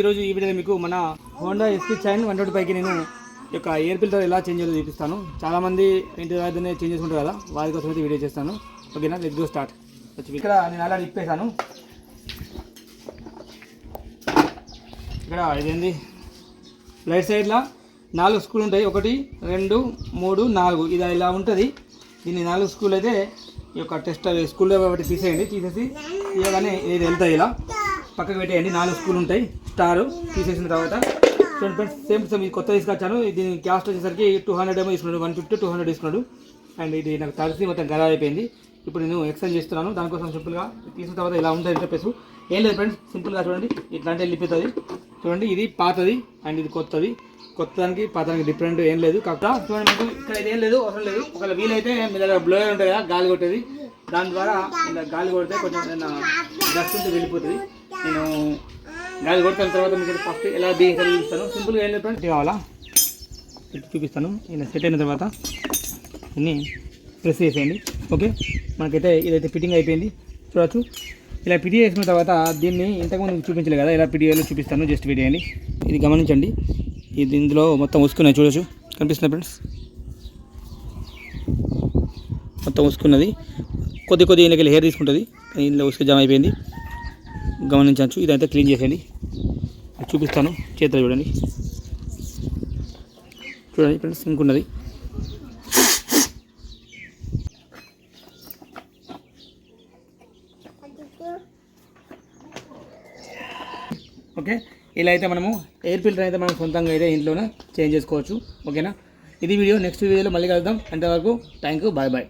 ఈరోజు ఈ వీడియోలో మీకు మన Honda SP chain one twenty పైకి నేను యొక్క ఎయిర్ ఫిల్టర్ ఎలా చేంజ్ చేయాలో చూపిస్తాను. చాలామంది ఇంటి దగ్గరనే చేంజ్ చేసుకుంటారు కదా వారి కోసం అయితే వీడియో చేస్తాను. ఓకేనా? లెట్ గో స్టార్ట్ వచ్చి ఇక్కడ నేను అలా ఇప్పేసాను ఇక్కడ ఇదేంది? రైట్ సైడ్లో నాలుగు స్క్రూలు ఉంటాయి. ఒకటి రెండు మూడు నాలుగు. ఇది ఇలా ఉంటుంది. దీన్ని నాలుగు స్క్రూలు అయితే ఈ యొక్క టెస్ట్ స్కూల్లో ఒకటి తీసేయండి. తీసేసి తీయగానే ఇది వెళ్తాయి ఇలా. పక్కకు పెట్టేయండి. నాలుగు స్కూల్ ఉంటాయి. స్టార్ తీసేసిన తర్వాత. చూడండి ఫ్రెండ్స్ సేమ్ సేమ్ ఇది కొత్త తీసుకొచ్చాను దీని క్యాస్ట్ వచ్చేసరికి టూ హండ్రెడ్ ఏమో తీసుకున్నాడు వన్ ఫిఫ్టీ టూ హండ్రెడ్ తీసుకున్నాడు. అండ్ ఇది నాకు తడిసి మొత్తం గరా అయిపోయింది. ఇప్పుడు నేను ఎక్స్చేంజ్ చేస్తున్నాను. దానికోసం సింపుల్గా తీసిన తర్వాత ఇలా ఉంటుంది చెప్పేసి ఏం లేదు ఫ్రెండ్స్ సింపుల్గా చూడండి. ఇట్లాంటి వెళ్ళిపోతుంది చూడండి ఇది పాతది అండ్ ఇది కొత్తది. కొత్తదానికి పాతానికి డిఫరెంట్ ఏం లేదు. కాకపోతే చూడండి మీకు ఇక్కడ ఇది ఏం లేదు అవసరం లేదు. ఒకవేళ వీలైతే మీ దగ్గర బ్లోయర్ ఉంటుంది కదా గాలి కొట్టేది. దాని ద్వారా ఇలా గాలి కొడితే కొంచెం డస్ట్ ఉంటే వెళ్ళిపోతుంది. నేను గాలి కొడతాను తర్వాత మీకు ఫస్ట్ ఎలా బిహేవ్ చూపిస్తాను. సింపుల్గా ఏం లేదు ఫ్రెండ్స్ కావాలా? చూపిస్తాను. ఇలా సెట్ అయిన తర్వాత దీన్ని ప్రెస్ చేసేయండి. ఓకే మనకైతే ఇదైతే ఫిట్టింగ్ అయిపోయింది. చూడొచ్చు. ఇలా పిడి చేసిన తర్వాత దీన్ని ఇంతకుముందు చూపించలేదు కదా ఇలా పిడియోలో చూపిస్తాను. జస్ట్ వేయండి ఇది గమనించండి. ఇది ఇందులో మొత్తం ఉసుకున్నాయి చూడొచ్చు. కనిపిస్తుంది ఫ్రెండ్స్ మొత్తం ఉసుకున్నది కొద్ది కొద్ది ఇందులో హెయిర్ తీసుకుంటుంది. కానీ ఇందులో ఉసుకు జామ్ అయిపోయింది. గమనించవచ్చు. ఇదైతే క్లీన్ చేసేయండి. చూపిస్తాను. చేతిలో చూడండి. చూడండి ఫ్రెండ్స్ ఇంకున్నది ఓకే ఇలా అయితే మనము ఎయిర్ ఫిల్టర్ అయితే మనం సొంతంగా అయితే ఇంట్లోనే చేంజ్ చేసుకోవచ్చు. ఓకేనా? ఇది వీడియో. నెక్స్ట్ వీడియోలో మళ్ళీ కలుద్దాం. అంతవరకు థ్యాంక్ యూ బాయ్ బాయ్.